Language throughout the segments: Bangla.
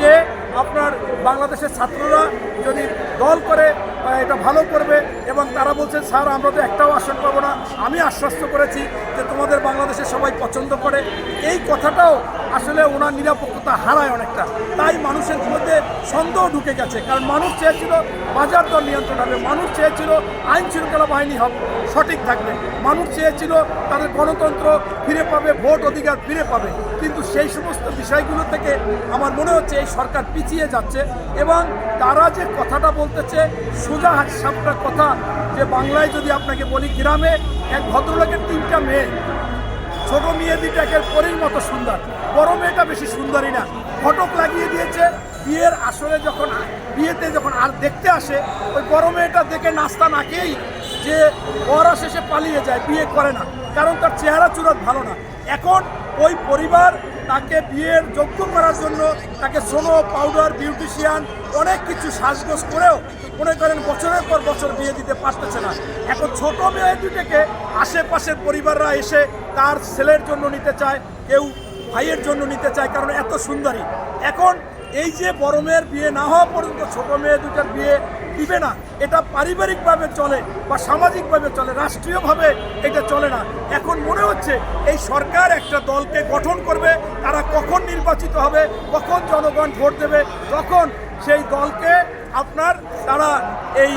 যে আপনার বাংলাদেশের ছাত্ররা যদি দল করে এটা ভালো করবে এবং তারা বলছেন স্যার, আমরা তো একটাও আসন পাবো না। আমি আশ্বস্ত করেছি যে তোমাদের বাংলাদেশে সবাই পছন্দ করে। এই কথাটাও আসলে ওনার নিরাপত্তা হারায় অনেকটা। তাই মানুষের মধ্যে সন্দেহ ঢুকে গেছে, কারণ মানুষ চেয়েছিল বাজার দর নিয়ন্ত্রণ হবে, মানুষ চেয়েছিল আইন শৃঙ্খলা বাহিনী হবে, সঠিক থাকবে। মানুষ চেয়েছিল তাদের গণতন্ত্র ফিরে পাবে, ভোট অধিকার ফিরে পাবে। কিন্তু সেই সমস্ত বিষয়গুলো থেকে আমার মনে হচ্ছে এই সরকার পিছিয়ে যাচ্ছে এবং তারা যে কথাটা বলতেছে সোজা সাপটা কথা যে বাংলায় যদি আপনাকে বলি, গ্রামে এক ভদ্রলোকের তিনটা মেয়ে। ছোট মেয়ে দুটাকে পরীর মতো সুন্দর। বড় মেয়েটা বেশি সুন্দরী না। ফটক লাগিয়ে দিয়েছে। বিয়ের আসলে যখন বিয়েতে যখন আর দেখতে আসে, ওই বড় মেয়েটা দেখে নাস্তা না খেয়েই যে ওরা শেষে পালিয়ে যায়, বিয়ে করে না। কারণ তার চেহারা চূড়াত ভালো না। এখন ওই পরিবার তাকে বিয়ের যোগ্য করার জন্য তাকে সোনো, পাউডার, বিউটিশিয়ান, অনেক কিছু সাজগোজ করেও মনে করেন বছরের পর বছর বিয়ে দিতে পারতেছে না। এখন ছোট মেয়ে দুটোকে আশেপাশের পরিবাররা এসে তার ছেলের জন্য নিতে চায়, কেউ ভাইয়ের জন্য নিতে চায়, কারণ এত সুন্দরী। এখন এই যে বড় মেয়ের বিয়ে না হওয়া পর্যন্ত ছোট মেয়ে দুটার বিয়ে দিবে না। এটা পারিবারিকভাবে চলে বা সামাজিকভাবে চলে, রাষ্ট্রীয়ভাবে এটা চলে না। এখন মনে হচ্ছে এই সরকার একটা দলকে গঠন করবে, তারা কখন নির্বাচিত হবে, কখন জনগণ ভোট দেবে, তখন সেই দলকে আপনার, তারা এই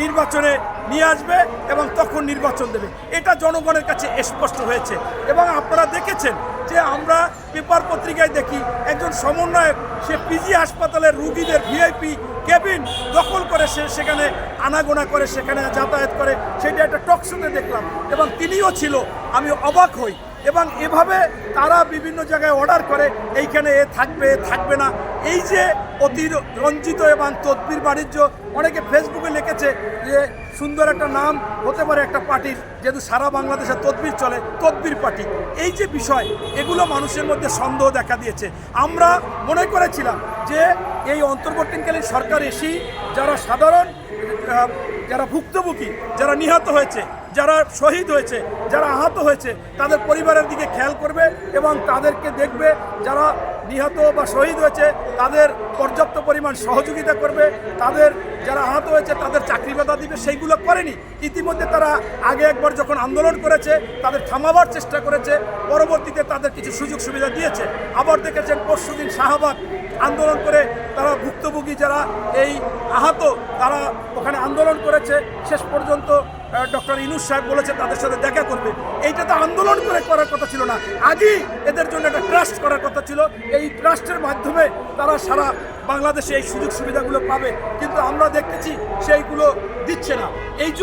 নির্বাচনে নিয়ে আসবে এবং তখন নির্বাচন দেবে। এটা জনগণের কাছে স্পষ্ট হয়েছে। এবং আপনারা দেখেছেন যে আমরা পেপার পত্রিকায় দেখি একজন সমন্বয়ক, সে পিজি হাসপাতালের রুগীদের ভিআইপি কেবিন দখল করে, সে সেখানে আনাগোনা করে, সেখানে যাতায়াত করে, সেটা একটা টকশোতে দেখলাম। এবং তিনিও ছিল, আমি অবাক হই এবং এভাবে তারা বিভিন্ন জায়গায় অর্ডার করে, এইখানে এ থাকবে থাকবে না। এই যে অতি রঞ্জিত এবং তদ্বির বাণিজ্য, অনেকে ফেসবুকে লিখেছে যে সুন্দর একটা নাম হতে পারে একটা পার্টির যেহেতু সারা বাংলাদেশে তদ্বির চলে, তদ্বির পার্টি। এই যে বিষয়, এগুলো মানুষের মধ্যে সন্দেহ দেখা দিয়েছে। আমরা মনে করেছিলাম যে এই অন্তর্বর্তীকালীন সরকার এসেই যারা সাধারণ যারা ভুক্তভোগী, যারা নিহত হয়েছে, যারা শহীদ হয়েছে, যারা আহত হয়েছে, তাদের পরিবারের দিকে খেয়াল করবে এবং তাদেরকে দেখবে যারা নিহত বা শহীদ হয়েছে, তাদের পর্যাপ্ত পরিমাণ সহযোগিতা করবে, তাদের যারা আহত হয়েছে, তাদের চাকরি বাধা দিবে, সেইগুলো করেনি। ইতিমধ্যে তারা আগে একবার যখন আন্দোলন করেছে, তাদের থামাবার চেষ্টা করেছে, পরবর্তীতে তাদের কিছু সুযোগ সুবিধা দিয়েছে। আবার দেখেছেন পরশুদিন শাহবাগ আন্দোলন করে তারা ভুক্তভোগী যারা এই আহত, তারা ওখানে আন্দোলন করেছে। শেষ পর্যন্ত ডক্টর ইনুস সাহেব বলেছে তাদের সাথে দেখা করবে। এইটা তো আন্দোলন করে করার কথা ছিল না। আগেই এদের জন্য একটা ট্রাস্ট করার কথা ছিল। এই ট্রাস্টের মাধ্যমে তারা সারা বাংলাদেশে এই সুযোগ সুবিধাগুলো পাবে। কিন্তু আমরা দেখতেছি সেইগুলো দিচ্ছে না। এই জন্য